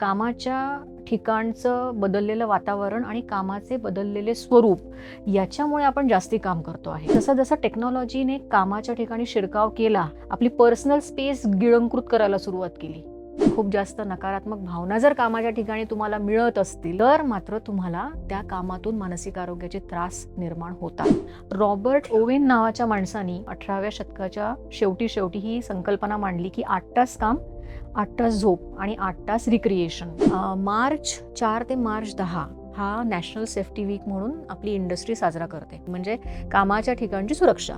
कामाच्या ठिकाणचं बदललेलं वातावरण आणि कामाचे बदललेले स्वरूप याच्यामुळे आपण जास्ती काम करतो आहे. जसं जसं टेक्नॉलॉजीने कामाच्या ठिकाणी शिरकाव केला आपली पर्सनल स्पेस गिळंकृत करायला सुरुवात केली. खूप जास्त नकारात्मक भावना जर कामाच्या ठिकाणी तुम्हाला मिळत असतील तर मात्र तुम्हाला त्या कामातून मानसिक आरोग्याचे त्रास निर्माण होतात. रॉबर्ट ओवेन नावाच्या माणसानी अठराव्या शतकाच्या शेवटी शेवटी ही संकल्पना मांडली की आठ तास काम आठ तास झोप आणि आठ तास रिक्रिएशन मार्च चार ते मार्च दहा हा नॅशनल सेफ्टी वीक म्हणून आपली इंडस्ट्री साजरा करते. म्हणजे कामाच्या ठिकाणची सुरक्षा.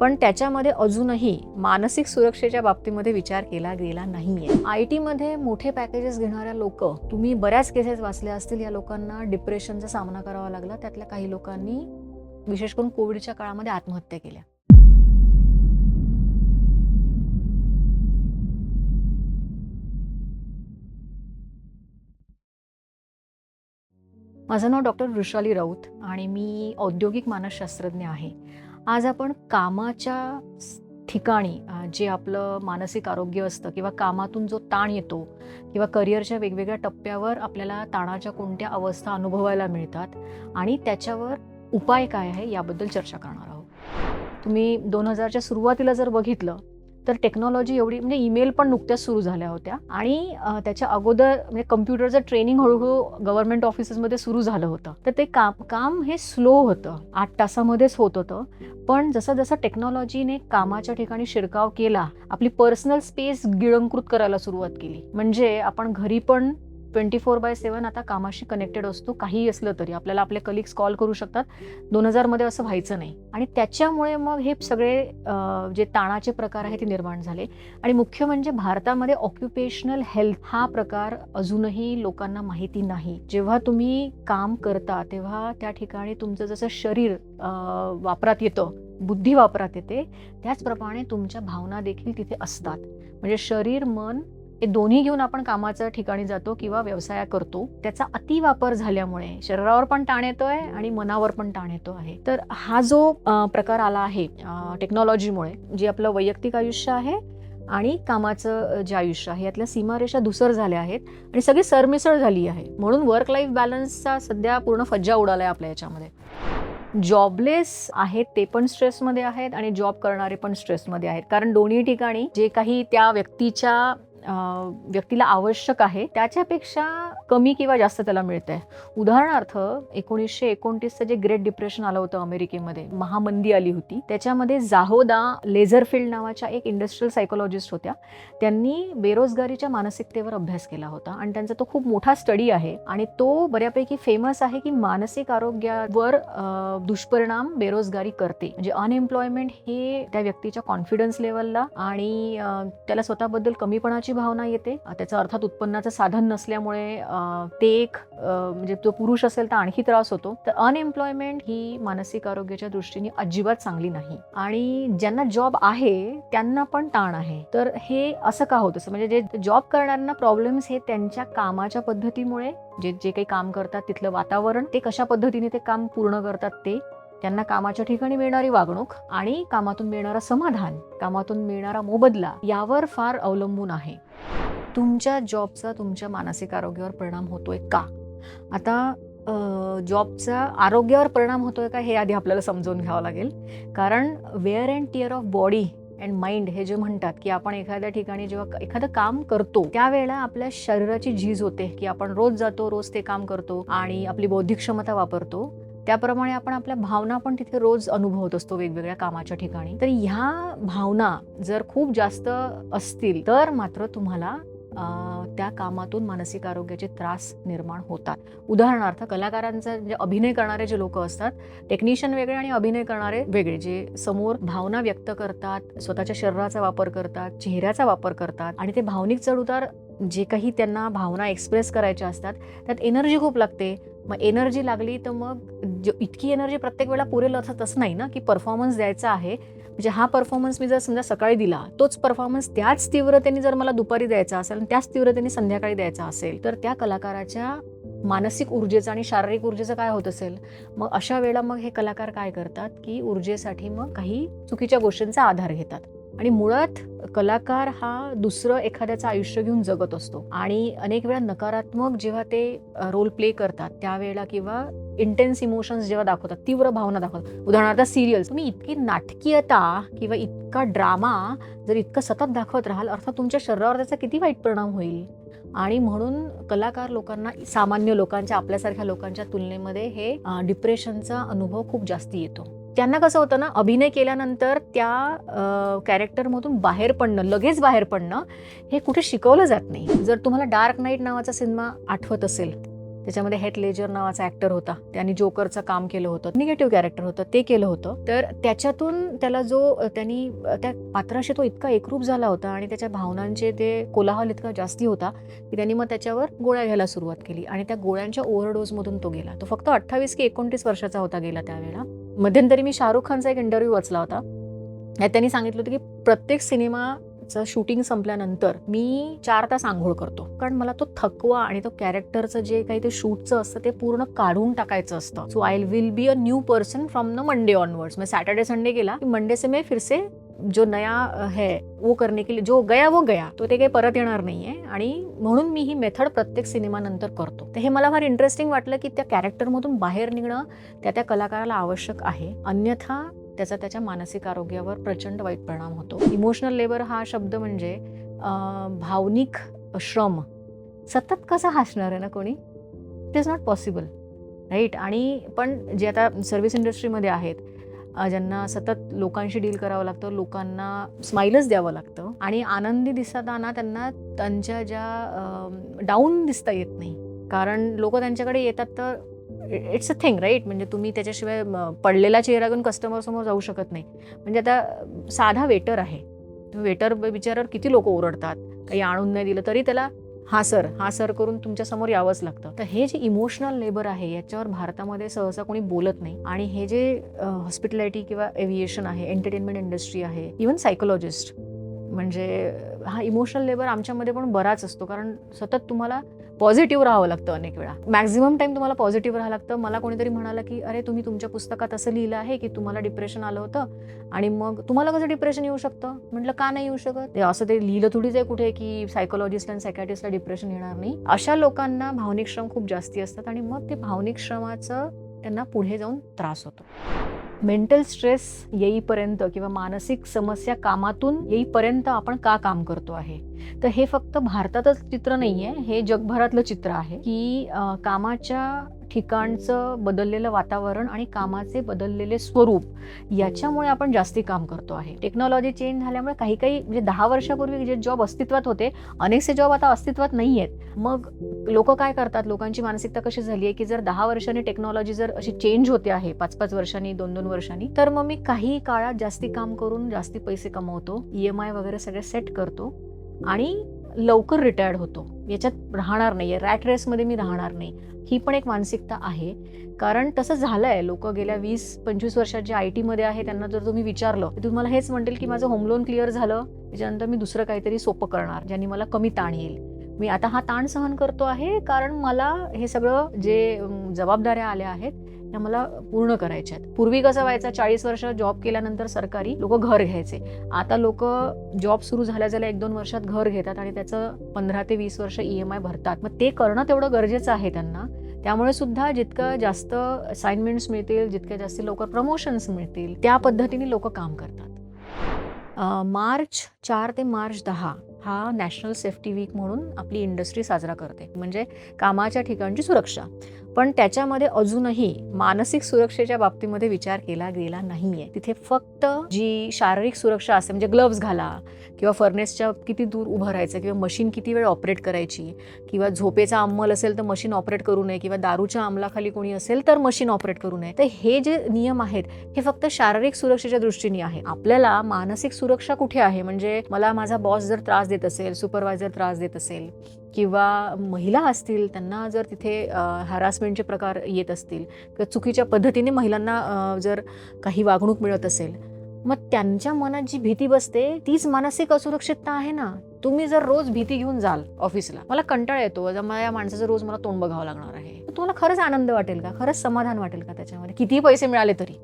पण त्याच्यामध्ये अजूनही मानसिक सुरक्षेच्या बाबतीमध्ये विचार केला गेला नाही आहे आय टीमध्ये मोठे पॅकेजेस घेणाऱ्या लोक तुम्ही बऱ्याच केसेस वाचल्या असतील या लोकांना डिप्रेशनचा सामना करावा लागला त्यातल्या काही लोकांनी विशेष करून कोविडच्या काळामध्ये आत्महत्या केल्या. माझं नाव डॉक्टर वृषाली राऊत आणि मी औद्योगिक मानसशास्त्रज्ञ आहे. आज आपण कामाच्या ठिकाणी जे आपलं मानसिक आरोग्य असतं किंवा कामातून जो ताण येतो किंवा करिअरच्या वेगवेगळ्या टप्प्यावर आपल्याला ताणाच्या कोणत्या अवस्था अनुभवायला मिळतात आणि त्याच्यावर उपाय काय आहे याबद्दल चर्चा करणार आहोत. तुम्ही दोन हजारच्या सुरुवातीला जर बघितलं तर टेक्नॉलॉजी एवढी म्हणजे ईमेल पण नुकत्याच सुरू झाल्या होत्या. आणि त्याच्या अगोदर म्हणजे कम्प्युटरचं ट्रेनिंग हळूहळू गव्हर्नमेंट ऑफिसेसमध्ये सुरू झालं होतं. तर ते काम काम हे स्लो होतं. आठ तासामध्येच होत होतं. पण जसं जसं टेक्नॉलॉजीने कामाच्या ठिकाणी शिरकाव केला आपली पर्सनल स्पेस गिळंकृत करायला सुरुवात केली. म्हणजे आपण घरी पण ट्वेंटी फोर बाय सेवन आता कामाशी कनेक्टेड असतो काहीही असलं तरी. आपल्याला आपले कलिग्स कॉल करू शकतात. दोन हजारमध्ये असं व्हायचं नाही. आणि त्याच्यामुळे मग हे सगळे जे ताणाचे प्रकार आहेत ते निर्माण झाले. आणि मुख्य म्हणजे भारतामध्ये ऑक्युपेशनल हेल्थ हा प्रकार अजूनही लोकांना माहिती नाही. जेव्हा तुम्ही काम करता तेव्हा त्या ठिकाणी तुमचं जसं शरीर वापरात येतं बुद्धी वापरात येते त्याचप्रमाणे तुमच्या भावना देखील तिथे असतात. म्हणजे शरीर मन हे दोन्ही घेऊन आपण कामाच्या ठिकाणी जातो किंवा व्यवसाय करतो. त्याचा अतिवापर झाल्यामुळे शरीरावर पण ताण येतोय आणि मनावर पण ताण येतो आहे. तर हा जो प्रकार आला आहे टेक्नॉलॉजीमुळे जे आपलं वैयक्तिक आयुष्य आहे आणि कामाचं जे आयुष्य आहे यातल्या सीमारेषा धुसर झाल्या आहेत आणि सगळी सरमिसळ झाली आहे. म्हणून वर्क लाईफ बॅलन्सचा सध्या पूर्ण फज्जा उडाला आहे आपल्या याच्यामध्ये. जॉबलेस आहेत ते पण स्ट्रेसमध्ये आहेत आणि जॉब करणारे पण स्ट्रेसमध्ये आहेत. कारण दोन्ही ठिकाणी जे काही त्या व्यक्तीच्या व्यक्तीला आवश्यक आहे त्याच्यापेक्षा कमी किंवा जास्त त्याला मिळतंय. उदाहरणार्थ एकोणीसशे एकोणतीसचं जे ग्रेट डिप्रेशन आलं होतं अमेरिकेमध्ये महामंदी आली होती त्याच्यामध्ये जाहोदा लेझरफिल्ड नावाच्या एक इंडस्ट्रियल सायकोलॉजिस्ट होत्या. त्यांनी बेरोजगारीच्या मानसिकतेवर अभ्यास केला होता आणि त्यांचा तो खूप मोठा स्टडी आहे आणि तो बऱ्यापैकी फेमस आहे की मानसिक आरोग्यावर दुष्परिणाम बेरोजगारी करते. म्हणजे अनएम्प्लॉयमेंट हे त्या व्यक्तीच्या कॉन्फिडन्स लेवलला आणि त्याला स्वतःबद्दल कमीपणाची भावना येते. त्याचा त्याचं अर्थात उत्पन्नाचं साधन नसल्यामुळे ते एक म्हणजे तो पुरुष असेल तर आणखी त्रास होतो. तर अनएम्प्लॉयमेंट ही मानसिक आरोग्याच्या दृष्टीने अजिबात चांगली नाही. आणि ज्यांना जॉब आहे त्यांना पण ताण आहे. तर हे असं का होत? असं म्हणजे जे जॉब करणाऱ्यांना प्रॉब्लेम्स हे त्यांच्या कामाच्या पद्धतीमुळे जे जे काही काम करतात तिथलं वातावरण ते कशा पद्धतीने ते काम पूर्ण करतात ते त्यांना कामाच्या ठिकाणी मिळणारी वागणूक आणि कामातून मिळणारा समाधान कामातून मिळणारा मोबदला यावर फार अवलंबून आहे. तुमच्या जॉबचा तुमच्या मानसिक आरोग्यावर परिणाम होतोय का? आता जॉबचा आरोग्यावर परिणाम होतोय का हे आधी आपल्याला समजून घ्यावं लागेल. कारण wear and tear of body and mind हे जे म्हणतात की आपण एखाद्या ठिकाणी जेव्हा एखादं काम करतो त्यावेळेला आपल्या शरीराची झीज होते की आपण रोज जातो रोज ते काम करतो आणि आपली बौद्धिक क्षमता वापरतो. त्याप्रमाणे आपण आपल्या भावना पण तिथे रोज अनुभवत असतो वेगवेगळ्या कामाच्या ठिकाणी. तर ह्या भावना जर खूप जास्त असतील तर मात्र तुम्हाला त्या कामातून मानसिक आरोग्याचे त्रास निर्माण होतात. उदाहरणार्थ कलाकारांचा जे म्हणजे अभिनय करणारे जे लोक असतात टेक्निशियन वेगळे आणि अभिनय करणारे वेगळे जे समोर भावना व्यक्त करतात स्वतःच्या शरीराचा वापर करतात चेहऱ्याचा वापर करतात आणि ते भावनिक चढउतार जे काही त्यांना भावना एक्सप्रेस करायच्या असतात त्यात एनर्जी खूप लागते. मग एनर्जी लागली तर मग ज- इतकी एनर्जी प्रत्येक वेळेला पुरेल असं तसं नाही ना की परफॉर्मन्स द्यायचा आहे. म्हणजे हा परफॉर्मन्स मी जर समजा सकाळी दिला तोच परफॉर्मन्स त्याच तीव्रतेने जर मला दुपारी द्यायचा असेल आणि त्याच तीव्रतेने संध्याकाळी द्यायचा असेल तर त्या कलाकाराच्या मानसिक ऊर्जेचं आणि शारीरिक ऊर्जेचं काय होत असेल? मग अशा वेळेला मग हे कलाकार काय करतात की ऊर्जेसाठी मग काही चुकीच्या गोष्टींचा आधार घेतात. आणि मुळात कलाकार हा दुसरं एखाद्याचं आयुष्य घेऊन जगत असतो. आणि अनेक वेळा नकारात्मक जेव्हा ते रोल प्ले करतात त्यावेळेला किंवा इंटेन्स इमोशन्स जेव्हा दाखवतात तीव्र भावना दाखवतात. उदाहरणार्थ सिरियल्स तुम्ही इतकी नाटकीयता किंवा इतका ड्रामा जर इतकं सतत दाखवत राहाल अर्थात तुमच्या शरीरावर त्याचा किती वाईट परिणाम होईल? आणि म्हणून कलाकार लोकांना सामान्य लोकांच्या आपल्यासारख्या लोकांच्या तुलनेमध्ये हे डिप्रेशनचा अनुभव खूप जास्ती येतो. त्यांना कसं होतं ना अभिनय केल्यानंतर त्या कॅरेक्टरमधून बाहेर पडणं लगेच बाहेर पडणं हे कुठे शिकवलं जात नाही. जर तुम्हाला डार्क नाईट नावाचा सिनेमा आठवत असेल त्याच्यामध्ये हेट लेजर नावाचा ॲक्टर होता त्यांनी जोकरचं काम केलं होतं निगेटिव्ह कॅरेक्टर होतं ते केलं होतं तर त्याच्यातून त्याला जो त्यांनी त्या पात्राशी तो इतका एकरूप झाला होता आणि त्याच्या भावनांचे ते कोलाहल इतका जास्ती होता की त्यांनी मग त्याच्यावर गोळ्या घ्यायला सुरुवात केली आणि त्या गोळ्यांच्या ओव्हरडोजमधून तो गेला. तो फक्त अठ्ठावीस की एकोणतीस वर्षाचा होता गेला त्यावेळेला. मध्यंतरी मी शाहरुख खानचा एक इंटरव्ह्यू वाचला होता. त्यांनी सांगितलं होतं की प्रत्येक सिनेमाचं शूटिंग संपल्यानंतर मी चार तास आंघोळ करतो. कारण मला तो थकवा आणि तो कॅरेक्टरचं जे काही ते शूटचं असतं ते पूर्ण काढून टाकायचं असतं. So I will be a new person from the Monday onwards me Saturday Sunday गेला की मंडे से मे फिरसे जो नया है वो करने के लिए जो गया वो गया तो ते काही परत येणार नाही आहे आणि म्हणून मी ही मेथड प्रत्येक सिनेमानंतर करतो. तर हे मला फार इंटरेस्टिंग वाटलं की त्या कॅरेक्टरमधून बाहेर निघणं त्या त्या कलाकाराला आवश्यक आहे. अन्यथा त्याचा त्याच्या मानसिक आरोग्यावर प्रचंड वाईट परिणाम होतो. इमोशनल लेबर हा शब्द म्हणजे भावनिक श्रम. सतत कसा हसणार आहे ना कोणी? It is not possible right आणि पण जे आता सर्व्हिस इंडस्ट्रीमध्ये आहेत ज्यांना सतत लोकांशी डील करावं लागतं लोकांना स्माईलच द्यावं लागतं. आणि आनंदी दिसताना त्यांना त्यांच्या ज्या डाऊन दिसता येत नाही. कारण लोक त्यांच्याकडे येतात तर इट्स अ थिंग राईट? म्हणजे तुम्ही त्याच्याशिवाय पडलेला चेहरा घेऊन कस्टमर समोर जाऊ शकत नाही. म्हणजे आता साधा वेटर आहे. वेटर बिचारावर किती लोक ओरडतात. काही आणून नाही दिलं तरी त्याला हा सर हा सर करून तुमच्यासमोर यावंच लागतं. तर हे जे इमोशनल लेबर आहे याच्यावर भारतामध्ये सहसा कोणी बोलत नाही. आणि हे जे हॉस्पिटॅलिटी किंवा एव्हिएशन आहे एंटरटेनमेंट इंडस्ट्री आहे इवन सायकोलॉजिस्ट म्हणजे हा इमोशनल लेबर आमच्यामध्ये पण बराच असतो. कारण सतत तुम्हाला पॉझिटिव्ह राहावं लागतं अनेक वेळा. मॅक्झिमम टाइम तुम्हाला पॉझिटिव्ह राहावं लागतं. मला कोणीतरी म्हणाला की अरे तुम्ही तुमच्या पुस्तकात असं लिहिलं आहे की तुम्हाला डिप्रेशन आलं होतं आणि मग तुम्हाला कसं डिप्रेशन येऊ शकतं? म्हटलं का नाही येऊ शकत? ते असं ते लिहिलं थोडीच आहे कुठे की सायकोलॉजिस्ट आणि सायकॅटिस्टला डिप्रेशन येणार नाही. अशा लोकांना भावनिक श्रम खूप जास्ती असतात आणि मग ते भावनिक श्रमाचं त्यांना पुढे जाऊन त्रास होतो. मेंटल स्ट्रेस येईपर्यंत किंवा मानसिक समस्या कामातून येईपर्यंत आपण का काम करतो आहे? तर हे फक्त भारतातच चित्र नाही आहे हे जगभरातलं चित्र आहे की कामाच्या ठिकाणचं बदललेलं वातावरण आणि कामाचे बदललेले स्वरूप याच्यामुळे आपण जास्ती काम करतो आहे. टेक्नॉलॉजी चेंज झाल्यामुळे काही काही म्हणजे दहा वर्षापूर्वी जे जॉब अस्तित्वात होते अनेकसे जॉब आता अस्तित्वात नाही आहेत मग लोक काय करतात? लोकांची मानसिकता कशी झाली आहे की जर दहा वर्षांनी टेक्नॉलॉजी जर अशी चेंज होते आहे पाच पाच वर्षांनी दोन दोन वर्षांनी तर मग मी काही काळात जास्ती काम करून जास्ती पैसे कमवतो ई एम आय वगैरे सगळे सेट करतो आणि लवकर रिटायर्ड होतो. याच्यात राहणार नाही आहे रॅट रेसमध्ये मी राहणार नाही. ही पण एक मानसिकता आहे. कारण तसं झालं आहे लोक गेल्या वीस पंचवीस वर्षात जे आय टीमध्ये आहे त्यांना जर तुम्ही विचारलं तर तुम्हाला हेच म्हणतील की माझं होम लोन क्लिअर झालं. त्याच्यानंतर मी दुसरं काहीतरी सोपं करणार ज्यांनी मला कमी ताण येईल. मी आता हा ताण सहन करतो आहे कारण मला हे सगळं जे जबाबदाऱ्या आल्या आहेत त्या मला पूर्ण करायच्या आहेत. पूर्वी कसं व्हायचं चाळीस वर्ष जॉब केल्यानंतर सरकारी लोक घर घ्यायचे. आता लोक जॉब सुरू झाल्या झाल्या एक दोन वर्षात घर घेतात आणि त्याचं पंधरा ते वीस वर्ष ई एम आय भरतात. मग ते करणं तेवढं गरजेचं आहे त्यांना. त्यामुळे सुद्धा जितकं जास्त असाइनमेंट्स मिळतील जितक्या जास्त लवकर प्रमोशन्स मिळतील त्या पद्धतीने लोक काम करतात. मार्च चार ते मार्च दहा हा नॅशनल सेफ्टी वीक म्हणून आपली इंडस्ट्री साजरा करते. म्हणजे कामाच्या ठिकाणची सुरक्षा. पण त्याच्यामध्ये अजूनही मानसिक सुरक्षेच्या बाबतीमध्ये विचार केला गेला नाहीये. तिथे फक्त जी शारीरिक सुरक्षा असते म्हणजे ग्लव्स घाला किंवा फर्नेसच्या किती दूर उभं राहायचं किंवा मशीन किती वेळ ऑपरेट करायची किंवा झोपेचा अंमल असेल तर मशीन ऑपरेट करू नये किंवा दारूच्या अंमलाखाली कोणी असेल तर मशीन ऑपरेट करू नये. तर हे जे नियम आहेत हे फक्त शारीरिक सुरक्षेच्या दृष्टीने आहे. आपल्याला मानसिक सुरक्षा कुठे आहे? म्हणजे मला माझा बॉस जर त्रास देत असेल सुपरवायझर त्रास देत असेल किंवा महिला असतील त्यांना जर तिथे हॅरासमेंटचे प्रकार येत असतील किंवा चुकीच्या पद्धतीने महिलांना जर काही वागणूक मिळत असेल मग त्यांच्या मनात जी भीती बसते तीच मानसिक असुरक्षितता आहे ना? तुम्ही जर रोज भीती घेऊन जाल ऑफिसला मला कंटाळा येतो. जर मला या माणसाचं रोज मला तोंड बघावं लागणार आहे. तुम्हाला खरंच आनंद वाटेल का? खरंच समाधान वाटेल का त्याच्यामध्ये? कितीही पैसे मिळाले तरी.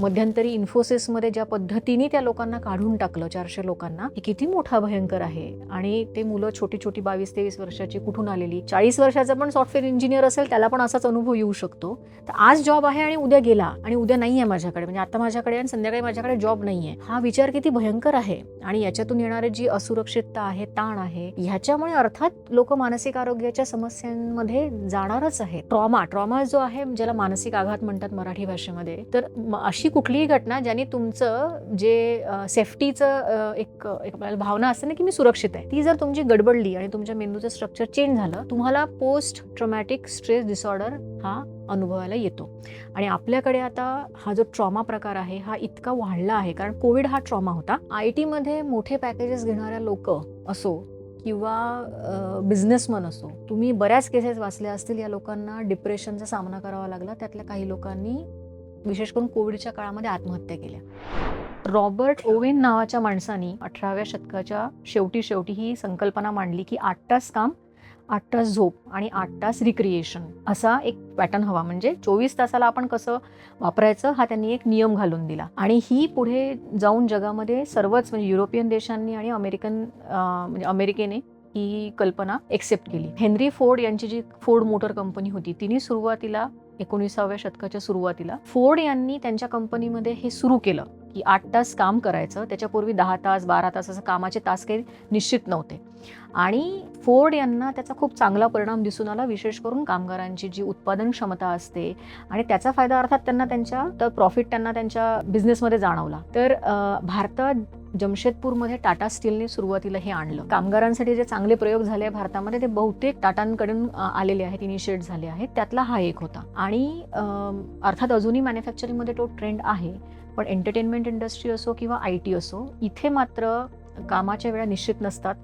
मध्यंतरी इन्फोसिसमध्ये ज्या पद्धतीने त्या लोकांना काढून टाकलं चारशे लोकांना हे किती मोठा भयंकर आहे. आणि ते मुलं छोटी छोटी बावीस तेवीस वर्षाची कुठून आलेली? चाळीस वर्षाचा पण सॉफ्टवेअर इंजिनियर असेल त्याला पण असाच अनुभव येऊ शकतो. तर आज जॉब आहे आणि उद्या गेला आणि उद्या नाही आहे माझ्याकडे. म्हणजे आता माझ्याकडे आणि संध्याकाळी माझ्याकडे जॉब नाही आहे. हा विचार किती भयंकर आहे. आणि याच्यातून येणारी जी असुरक्षितता आहे ताण आहे ह्याच्यामुळे अर्थात लोक मानसिक आरोग्याच्या समस्यांमध्ये जाणारच आहे ट्रॉमा ट्रॉमा जो आहे ज्याला मानसिक आघात म्हणतात मराठी भाषेमध्ये तर अशी कुठलीही घटना ज्याने तुमचं जे सेफ्टीचं एक एक भावना असते ना की मी सुरक्षित आहे. ती जर तुमची गडबडली आणि तुमच्या मेंदूचं स्ट्रक्चर चेंज झालं तुम्हाला पोस्ट ट्रॉमॅटिक स्ट्रेस डिसऑर्डर हा अनुभवायला येतो. आणि आपल्याकडे आता हा जो ट्रॉमा प्रकार आहे हा इतका वाढला आहे. कारण कोविड हा ट्रॉमा होता. आय टीमध्ये मोठे पॅकेजेस घेणाऱ्या लोक असो किंवा बिझनेसमन असो तुम्ही बऱ्याच केसेस वाचल्या असतील. या लोकांना डिप्रेशनचा सामना करावा लागला. त्यातल्या काही लोकांनी विशेष करून कोविडच्या काळामध्ये आत्महत्या केल्या. रॉबर्ट ओवेन नावाच्या माणसानी अठराव्या शतकाच्या शेवटी शेवटी ही संकल्पना मांडली की आठ तास काम आठ तास झोप आणि आठ तास रिक्रिएशन असा एक पॅटर्न हवा. म्हणजे चोवीस तासाला आपण कसं वापरायचं हा त्यांनी एक नियम घालून दिला. आणि ही पुढे जाऊन जगामध्ये सर्वच म्हणजे युरोपियन देशांनी आणि अमेरिकन म्हणजे अमेरिकेने ही कल्पना एक्सेप्ट केली. हेनरी फोर्ड यांची जी फोर्ड मोटर कंपनी होती तिने सुरुवातीला एकोणीसाव्या शतकाच्या सुरुवातीला फोर्ड यांनी त्यांच्या कंपनीमध्ये हे सुरू केलं. की आठ तास काम करायचं. त्याच्यापूर्वी दहा तास बारा तास असं कामाचे तास काही निश्चित नव्हते. आणि फोर्ड यांना त्याचा खूप चांगला परिणाम दिसून आला विशेष करून कामगारांची जी उत्पादन क्षमता असते. आणि त्याचा फायदा अर्थात त्यांना त्यांच्या तर प्रॉफिट त्यांना त्यांच्या बिझनेसमध्ये जाणवला. तर भारतात जमशेदपूरमध्ये टाटा स्टीलने सुरुवातीला हे आणलं. कामगारांसाठी जे चांगले प्रयोग झाले भारतामध्ये ते बहुतेक टाटांकडून आलेले आहेत इनिशिएट झाले आहेत. त्यातला हा एक होता. आणि अर्थात अजूनही मॅन्युफॅक्चरिंगमध्ये तो ट्रेंड आहे. पण एंटरटेनमेंट इंडस्ट्री असो किंवा आय टी असो इथे मात्र कामाच्या वेळा निश्चित नसतात.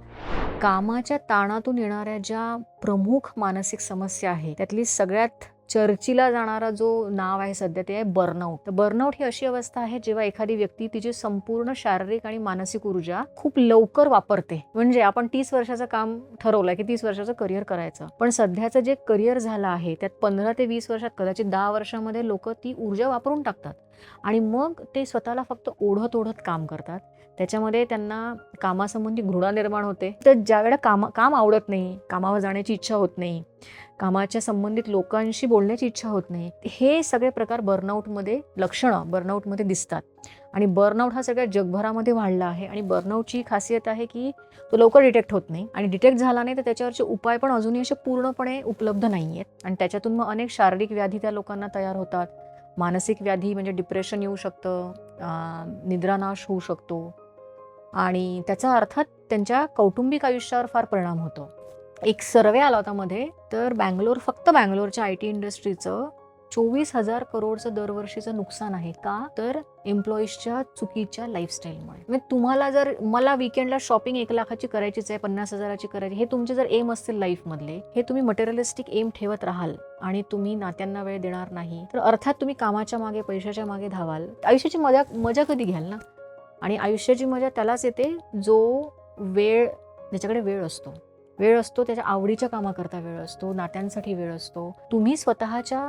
कामाच्या ताणातून येणाऱ्या ज्या प्रमुख मानसिक समस्या आहे त्यातली सगळ्यात चर्चीला जाणारा जो नाव आहे सध्या ते आहे बर्नआउट तर बर्नआउट ही अशी अवस्था आहे जेव्हा एखादी व्यक्ती तिची संपूर्ण शारीरिक आणि मानसिक ऊर्जा खूप लवकर वापरते. म्हणजे आपण तीस वर्षाचं काम ठरवलं की तीस वर्षाचं करिअर करायचं. पण सध्याचं जे करिअर झालं आहे त्यात पंधरा ते वीस वर्षात कदाचित दहा वर्षामध्ये लोक ती ऊर्जा वापरून टाकतात. आणि मग ते स्वतःला फक्त ओढत ओढत काम करतात. त्याच्यामध्ये त्यांना कामासंबंधी घृणा निर्माण होते. तर ज्या वेळेला काम काम आवडत नाही कामावर जाण्याची इच्छा होत नाही कामाच्या संबंधित लोकांशी बोलण्याची इच्छा होत नाही हे सगळे प्रकार बर्नआउटमध्ये लक्षणं बर्नआउटमध्ये दिसतात. आणि बर्नआउट हा सगळ्या जगभरामध्ये वाढला आहे आणि बर्नआउटची खासियत आहे की तो लवकर डिटेक्ट होत नाही. आणि डिटेक्ट झाला नाही तर त्याच्यावरचे उपाय पण अजूनही असे पूर्णपणे उपलब्ध नाही आहेत आणि त्याच्यातून मग अनेक शारीरिक व्याधी त्या लोकांना तयार होतात. मानसिक व्याधी म्हणजे डिप्रेशन येऊ शकतं निद्रानाश होऊ शकतो. आणि त्याचा अर्थात त्यांच्या कौटुंबिक आयुष्यावर फार परिणाम होतो. एक सर्वे आला होता मध्ये तर बँगलोर फक्त बँगलोरच्या आय टी इंडस्ट्रीचं चोवीस हजार करोडचं दरवर्षीचं नुकसान आहे का? तर एम्प्लॉईजच्या चुकीच्या लाईफस्टाईलमुळे म्हणजे तुम्हाला जर मला विकेंडला शॉपिंग एक लाखाची करायचीच आहे पन्नास हजाराची करायची हे तुमचे जर एम असतील लाईफमधले हे तुम्ही मटेरियलिस्टिक एम ठेवत राहाल आणि तुम्ही नात्यांना वेळ देणार नाही तर अर्थात तुम्ही कामाच्या मागे पैशाच्या मागे धावाल. आयुष्याची मजा मजा कधी घ्याल ना? आणि आयुष्याची मजा त्यालाच येते जो वेळ ज्याच्याकडे वेळ असतो. वेळ असतो त्याच्या आवडीच्या कामाकरता वेळ असतो नात्यांसाठी वेळ असतो. तुम्ही स्वतःच्या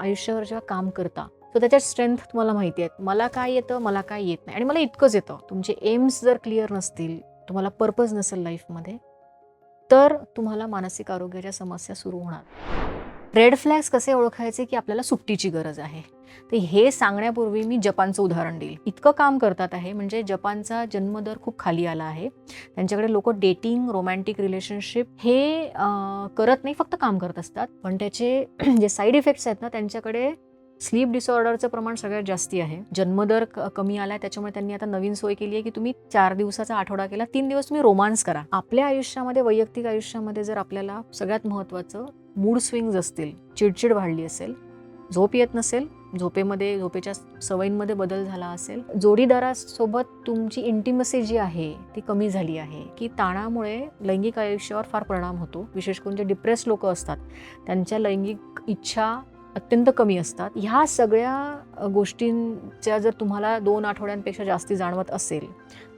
आयुष्यावर जेव्हा काम करता तर त्याच्या स्ट्रेंथ तुम्हाला माहिती आहेत मला काय येतं मला काय येत नाही. आणि मला इतकंच येतं. तुमचे एम्स जर क्लिअर नसतील तुम्हाला पर्पज नसेल लाईफमध्ये तर तुम्हाला मानसिक आरोग्याच्या समस्या सुरू होणार. रेड फ्लॅग्स कसे ओळखायचे की आपल्याला सुट्टीची गरज आहे? तर हे सांगण्यापूर्वी मी जपानचं उदाहरण देईल. इतकं काम करतात आहे म्हणजे जपानचा जन्मदर खूप खाली आला आहे. त्यांच्याकडे लोक डेटिंग रोमॅन्टिक रिलेशनशिप हे करत नाही फक्त काम करत असतात. पण त्याचे जे साईड इफेक्ट्स आहेत ना त्यांच्याकडे स्लीप डिसऑर्डरचं प्रमाण सगळ्यात जास्ती आहे. जन्मदर कमी आला आहे त्याच्यामुळे त्यांनी आता नवीन सोय केली आहे की तुम्ही चार दिवसाचा आठवडा केला तीन दिवस तुम्ही रोमांस करा. आपल्या आयुष्यामध्ये वैयक्तिक आयुष्यामध्ये जर आपल्याला सगळ्यात महत्त्वाचं मूड स्विंग्स असतील चिडचिड वाढली असेल झोप येत नसेल झोपेमध्ये झोपेच्या सवयींमध्ये बदल झाला असेल. जोडीदारासोबत तुमची इंटिमसी जी आहे ती कमी झाली आहे की ताणामुळे लैंगिक आयुष्यावर फार परिणाम होतो. विशेष करून जे डिप्रेस लोक असतात त्यांच्या लैंगिक इच्छा अत्यंत कमी असतात. ह्या सगळ्या गोष्टींच्या जर तुम्हाला दोन आठवड्यांपेक्षा जास्ती जाणवत असेल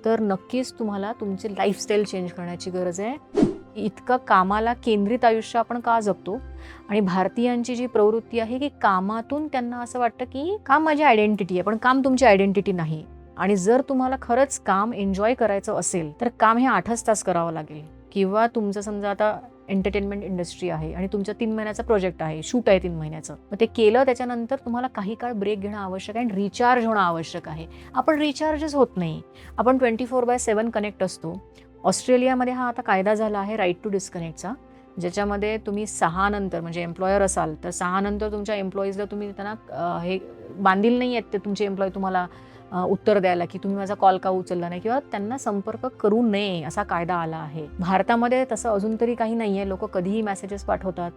तर नक्कीच तुम्हाला तुमची लाईफस्टाईल चेंज करण्याची गरज आहे. इतकं कामाला केंद्रित आयुष्य आपण का जगतो? आणि भारतीयांची जी प्रवृत्ती आहे की कामातून त्यांना असं वाटतं की काम माझी आयडेंटिटी आहे पण काम तुमची आयडेंटिटी नाही. आणि जर तुम्हाला खरंच काम एन्जॉय करायचं असेल तर काम हे आठच तास करावं लागेल. किंवा तुमचं समजा आता एंटरटेनमेंट इंडस्ट्री आहे आणि तुमचा तीन महिन्याचा प्रोजेक्ट आहे शूट आहे तीन महिन्याचं. मग ते केलं त्याच्यानंतर तुम्हाला काही काळ ब्रेक घेणं आवश्यक आहे आणि रिचार्ज होणं आवश्यक आहे. आपण रिचार्जच होत नाही. आपण twenty four by seven connect असतो. ऑस्ट्रेलियामध्ये हा आता कायदा झाला आहे राईट टू डिस्कनेक्टचा ज्याच्यामध्ये तुम्ही सहा नंतर म्हणजे एम्प्लॉयर असाल तर सहा नंतर तुमच्या एम्प्लॉईजला तुम्ही त्यांना हे बांधील नाही आहेत ते तुमचे एम्प्लॉई तुम्हाला उत्तर द्यायला की तुम्ही माझा कॉल का उचलला नाही किंवा त्यांना संपर्क करू नये असा कायदा आला आहे. भारतामध्ये तसं अजून तरी काही नाही आहे लोक कधीही मेसेजेस पाठवतात.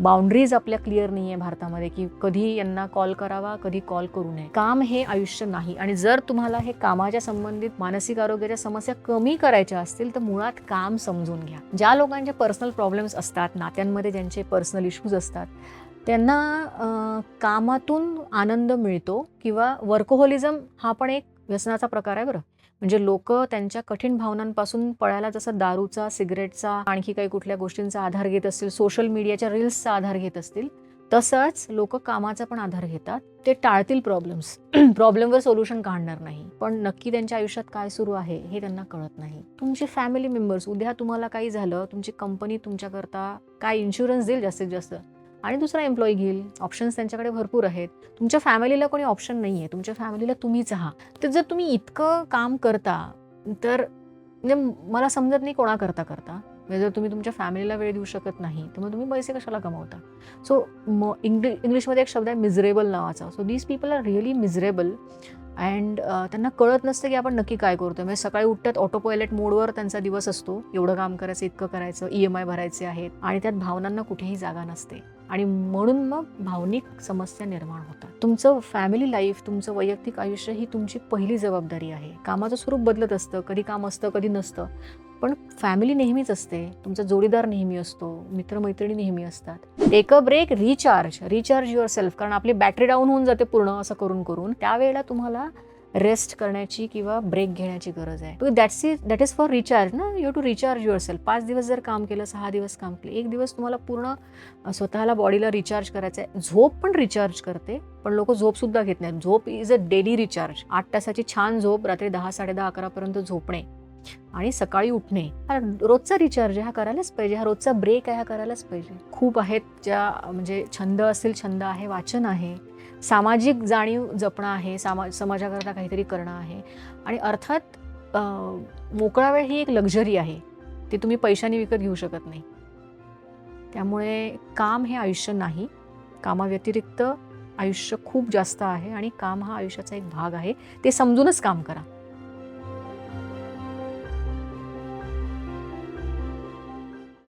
बाउंड्रीज आपल्या क्लिअर नाही आहे भारतामध्ये की कधी यांना कॉल करावा कधी कॉल करू नये. काम हे आयुष्य नाही. आणि जर तुम्हाला हे कामाच्या संबंधित मानसिक आरोग्याच्या समस्या कमी करायच्या असतील तर मुळात काम समजून घ्या. ज्या लोकांचे पर्सनल प्रॉब्लेम्स असतात नात्यांमध्ये ज्यांचे पर्सनल इश्यूज असतात त्यांना कामातून आनंद मिळतो किंवा वर्कोहोलिझम हा पण एक व्यसनाचा प्रकार आहे बरं. म्हणजे लोक त्यांच्या कठीण भावनांपासून पळायला जसं दारूचा सिगरेटचा आणखी काही कुठल्या गोष्टींचा आधार घेत असतील सोशल मीडियाच्या रील्सचा आधार घेत असतील तसंच लोक कामाचा पण आधार घेतात. ते टाळतील प्रॉब्लेम्स. प्रॉब्लेमवर सोल्युशन काढणार नाही. पण नक्की त्यांच्या आयुष्यात काय सुरू आहे हे त्यांना कळत नाही. तुमचे फॅमिली मेंबर्स उद्या तुम्हाला काही झालं तुमची कंपनी तुमच्याकरता काय इन्शुरन्स देईल जास्तीत जास्त? आणि दुसरा एम्प्लॉई घेईल. ऑप्शन्स त्यांच्याकडे भरपूर आहेत. तुमच्या फॅमिलीला कोणी ऑप्शन नाही आहे तुमच्या फॅमिलीला तुम्हीच आहात. तर जर तुम्ही इतकं काम करता तर म्हणजे मला समजत नाही कोणाकरता करता म्हणजे जर तुम्ही तुमच्या फॅमिलीला वेळ देऊ शकत नाही तर मग तुम्ही पैसे कशाला कमावता? सो म इंग्लि इंग्लिशमध्ये एक शब्द आहे मिझरेबल नावाचा. So these people are really miserable and त्यांना कळत नसतं की आपण नक्की काय करतो म्हणजे सकाळी उठतात ऑटो पायलट मोडवर त्यांचा दिवस असतो. एवढं काम करायचं इतकं करायचं ई एम आय भरायचे आहेत. आणि त्यात भावनांना कुठेही जागा नसते. आणि म्हणून मग भावनिक समस्या निर्माण होतात. तुमचं फॅमिली लाईफ तुमचं वैयक्तिक आयुष्य ही तुमची पहिली जबाबदारी आहे. कामाचं स्वरूप बदलत असतं. कधी काम असतं कधी नसतं. पण फॅमिली नेहमीच असते. तुमचा जोडीदार नेहमी असतो. मित्रमैत्रिणी नेहमी असतात. Take a break recharge recharge yourself कारण आपली बॅटरी डाऊन होऊन जाते पूर्ण असं करून करून त्यावेळेला तुम्हाला रेस्ट करण्याची किंवा ब्रेक घेण्याची गरज आहे. That's is that is for recharge ना? You to recharge yourself पाच दिवस जर काम केलं सहा दिवस काम केलं एक दिवस तुम्हाला पूर्ण स्वतःला बॉडीला रिचार्ज करायचं आहे झोप पण रिचार्ज करते पण लोक झोपसुद्धा घेत नाहीत. झोप इज अ डेली रिचार्ज आठ तासाची छान झोप रात्री दहा साडेदहा अकरापर्यंत झोपणे आणि सकाळी उठणे. हा रोजचा रिचार्ज हा करायलाच पाहिजे. हा रोजचा ब्रेक आहे हा करायलाच पाहिजे. खूप आहेत ज्या म्हणजे छंद असेल छंद आहे वाचन आहे. सामाजिक जाणीव जपणं आहे सामा समाजाकरता काहीतरी करणं आहे. आणि अर्थात मोकळा वेळ ही एक लक्झरी आहे. ती तुम्ही पैशाने विकत घेऊ शकत नाही. त्यामुळे काम हे आयुष्य नाही. कामाव्यतिरिक्त आयुष्य खूप जास्त आहे आणि काम हा आयुष्याचा एक भाग आहे. ते समजूनच काम करा.